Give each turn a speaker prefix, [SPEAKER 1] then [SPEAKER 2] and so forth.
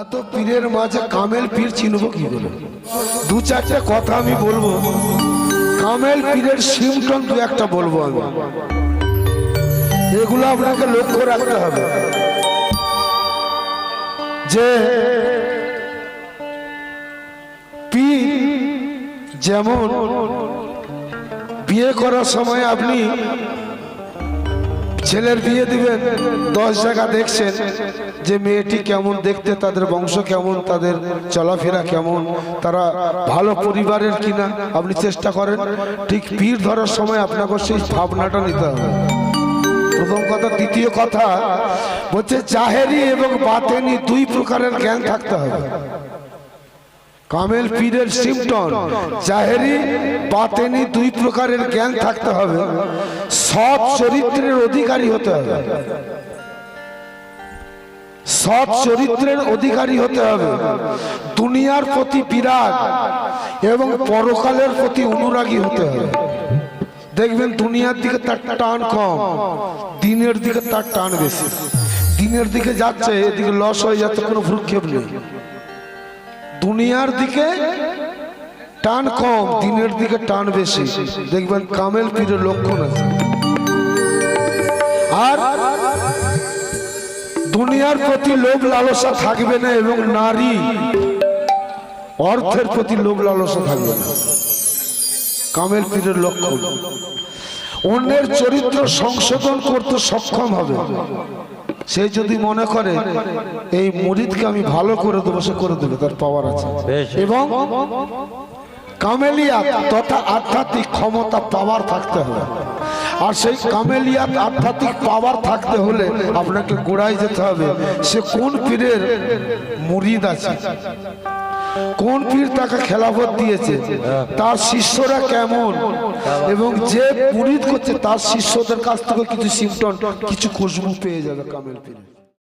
[SPEAKER 1] এত পীরের মাঝে কামেল পীর চিনব কি করে? দু চারটে কথা আমি বলব। কামেল পীরের সিমটন দু একটা বলব আমি। এগুলো আপনাকে লক্ষ্য রাখতে হবে। যে পীর যেমন বিয়ে করার সময় আপনি ছেলের বিয়ে দিবেন, দশ জায়গা দেখছেন যে মেয়েটি কেমন দেখতে, তাদের বংশ কেমন, তাদের চলাফেরা কেমন, তারা ভালো পরিবারের কিনা, আপনি চেষ্টা করেন। ঠিক পীর ধরার সময় আপনাকে সেই ভাবনাটা নিতে হবে। প্রথম কথা, দ্বিতীয় কথা, বলছে, জাহেরি এবং বাতেনি দুই প্রকারের জ্ঞান থাকতে হবে। কামেল পীরের সিমটন জাহেরি, বাতেনি, দুই প্রকারের জ্ঞান থাকতে হবে। সৎ চরিত্রের অধিকারী হতে হবে। সৎ চরিত্রের অধিকারী হতে হবে। দুনিয়ার প্রতি বিরাগ এবং পরকালের প্রতি অনুরাগী হতে হবে। দেখবেন দুনিয়ার দিকে তার টান কম, দিনের দিকে তার টান বেশি। দিনের দিকে যাচ্ছে, এদিকে লস হয়ে যাচ্ছে, কোনো ভ্রুক্ষেপ নেই। দুনিয়ার দিকে টান কম, দিনের দিকে টান বেশি। দেখবেন কামেল পীরের লক্ষণ আছে। আর দুনিয়ার প্রতি লোভ লালসা থাকবে না এবং নারী অর্থের প্রতি লোভ লালসা থাকবে না। কামেল পীরের লক্ষণ। অন্যের চরিত্র সংশোধন করতে সক্ষম হবে। সে যদি মনে করে এই মুরিদকে আমি ভালো করে দেবো সে করে দেবে তার পাওয়ার আছে। এবং কামেলিয়াত তথা আধ্যাত্মিক ক্ষমতা পাওয়ার থাকতে হবে। আর সেই কামেলিয়াত আধ্যাত্মিক পাওয়ার থাকতে হলে আপনাকে গোড়ায় যেতে হবে সে কোন পীরের মুরিদ আছে? কোন পীর তাকে খেলাফত দিয়েছে? তার শিষ্যরা কেমন? এবং যে পুরিত করছে, তার শিষ্যদের কাছ থেকে কিছু সিমটন কিছু খুশবু পেয়ে যাবে কামেল পীর